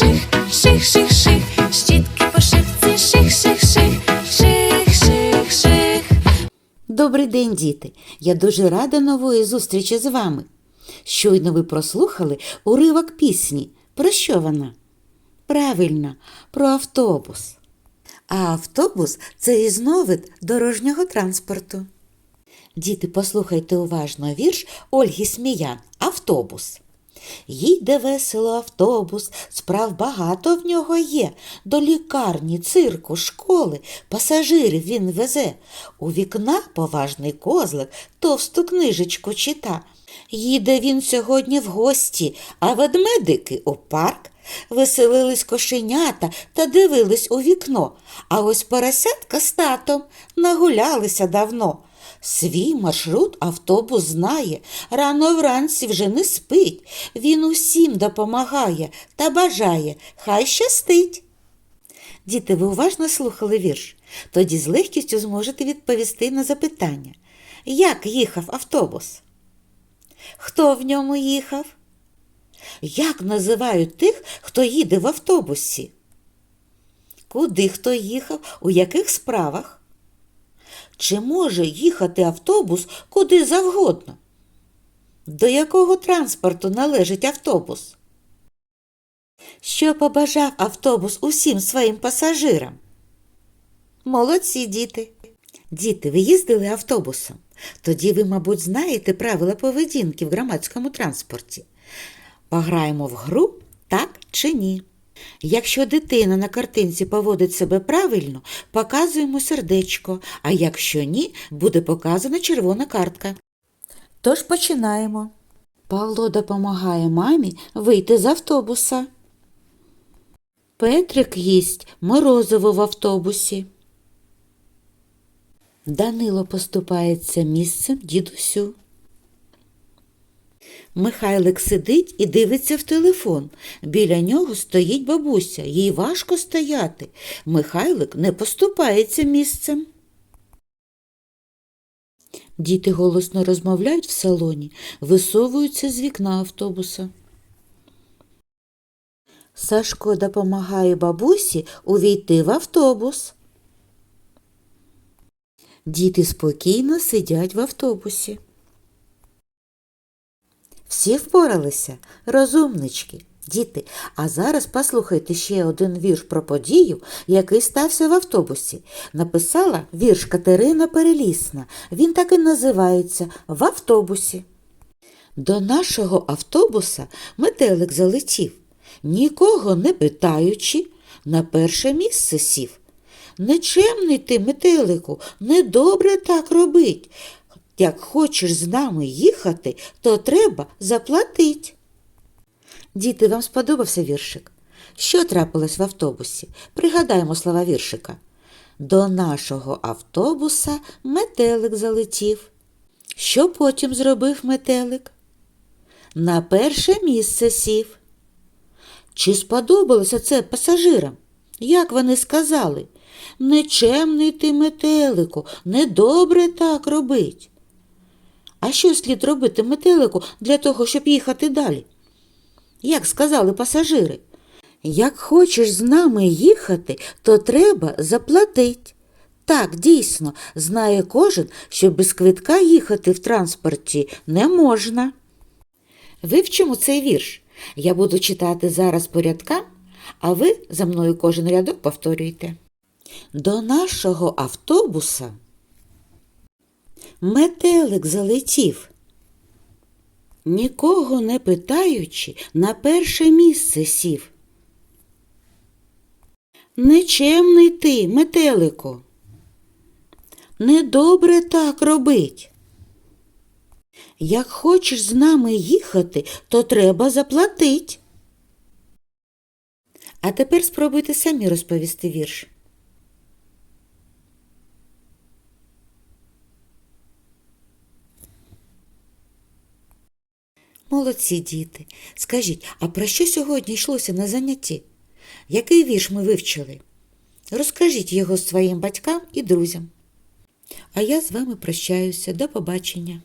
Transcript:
ших, ших, ших, ших, щітки по шихці, ших, ших, ших, ших, ших, ших. Добрий день, діти! Я дуже рада нової зустрічі з вами. Щойно ви прослухали уривок пісні. Про що вона? Правильно, про автобус. А автобус це різновид дорожнього транспорту. Діти, послухайте уважно вірш Ольги Сміян Автобус. Їде весело автобус, справ багато в нього є. До лікарні, цирку, школи пасажирів він везе. У вікна поважний козлик товсту книжечку чита. Їде він сьогодні в гості, а ведмедики у парк. Веселились кошенята та дивились у вікно, а ось поросятка з татом нагулялися давно. Свій маршрут автобус знає, рано вранці вже не спить. Він усім допомагає та бажає, хай щастить. Діти, ви уважно слухали вірш? Тоді з легкістю зможете відповісти на запитання. Як їхав автобус? Хто в ньому їхав? Як називають тих, хто їде в автобусі? Куди хто їхав, у яких справах? Чи може їхати автобус куди завгодно? До якого транспорту належить автобус? Що побажав автобус усім своїм пасажирам? Молодці діти. Діти, ви їздили автобусом. Тоді ви, мабуть, знаєте правила поведінки в громадському транспорті. Пограємо в гру так чи ні. Якщо дитина на картинці поводить себе правильно, показуємо сердечко, а якщо ні, буде показана червона картка. Тож починаємо. Павло допомагає мамі вийти з автобуса. Петрик їсть морозиво в автобусі. Данило поступається місцем дідусю. Михайлик сидить і дивиться в телефон. Біля нього стоїть бабуся. Їй важко стояти. Михайлик не поступається місцем. Діти голосно розмовляють в салоні, висовуються з вікна автобуса. Сашко допомагає бабусі увійти в автобус. Діти спокійно сидять в автобусі. Всі впоралися, розумнички, діти. А зараз послухайте ще один вірш про подію, який стався в автобусі. Написала вірш Катерина Перелісна. Він так і називається В автобусі. До нашого автобуса метелик залетів, нікого не питаючи, на перше місце сів. Нечемний ти, метелику, недобре так робить. Як хочеш з нами їхати, то треба заплатить. Діти, вам сподобався віршик? Що трапилось в автобусі? Пригадаємо слова віршика. До нашого автобуса метелик залетів. Що потім зробив метелик? На перше місце сів. Чи сподобалося це пасажирам? Як вони сказали? Нечемний ти, метелику, недобре так робить. А що слід робити метелику для того, щоб їхати далі? Як сказали пасажири, як хочеш з нами їхати, то треба заплатить. Так, дійсно, знає кожен, що без квитка їхати в транспорті не можна. Вивчимо цей вірш. Я буду читати зараз по рядкам, а ви за мною кожен рядок повторюйте. До нашого автобуса метелик залетів. Нікого не питаючи, на перше місце сів. Нечемний ти, метелику. Недобре так робить. Як хочеш з нами їхати, то треба заплатить. А тепер спробуйте самі розповісти вірш. Молодці діти. Скажіть, а про що сьогодні йшлося на занятті? Який вірш ми вивчили? Розкажіть його своїм батькам і друзям. А я з вами прощаюся. До побачення.